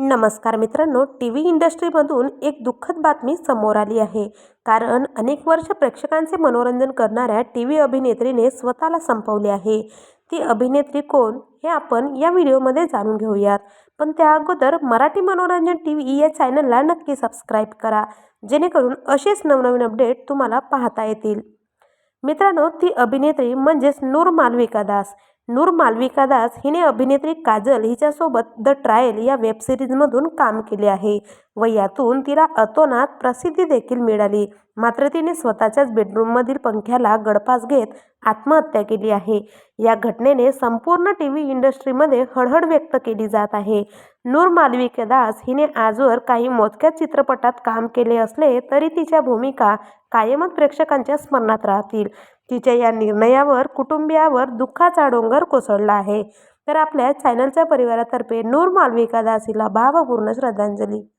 नमस्कार मित्रांनो T V इंडस्ट्रीमधून एक दुःखद बातमी समोर आली आहे. कारण अनेक वर्ष प्रेक्षकांचे मनोरंजन करणाऱ्या टी व्ही अभिनेत्रीने स्वतःला संपवले आहे. ती अभिनेत्री कोण हे आपण या व्हिडिओमध्ये जाणून घेऊयात. पण त्या अगोदर मराठी मनोरंजन टी व्ही या चॅनलला नक्की सबस्क्राईब करा जेणेकरून असेच नवनवीन अपडेट तुम्हाला पाहता येतील. मित्रांनो ती अभिनेत्री म्हणजेच नूर मालविका दास. नूर मालविका दास हिने अभिनेत्री काजल हिच्यासोबत द ट्रायल या वेबसिरीजमधून काम केले आहे व यातून तिला अतोनात प्रसिद्धी देखील मिळाली. मात्र तिने स्वतःच्याच बेडरूममधील पंख्याला गळफास घेत आत्महत्या केली आहे. या घटनेने संपूर्ण टी व्ही इंडस्ट्रीमध्ये हळहळ व्यक्त केली जात आहे. नूर मालविका दास हिने आजवर काही मोजक्या चित्रपटात काम केले असले तरी तिच्या भूमिका कायमच प्रेक्षकांच्या स्मरणात राहतील. तिच्या या निर्णयावर कुटुंबियावर दुःखाचा डोंगर कोसळला आहे. तर आपल्या चॅनलच्या परिवारातर्फे नूर मालविका दास हिला भावपूर्ण श्रद्धांजली.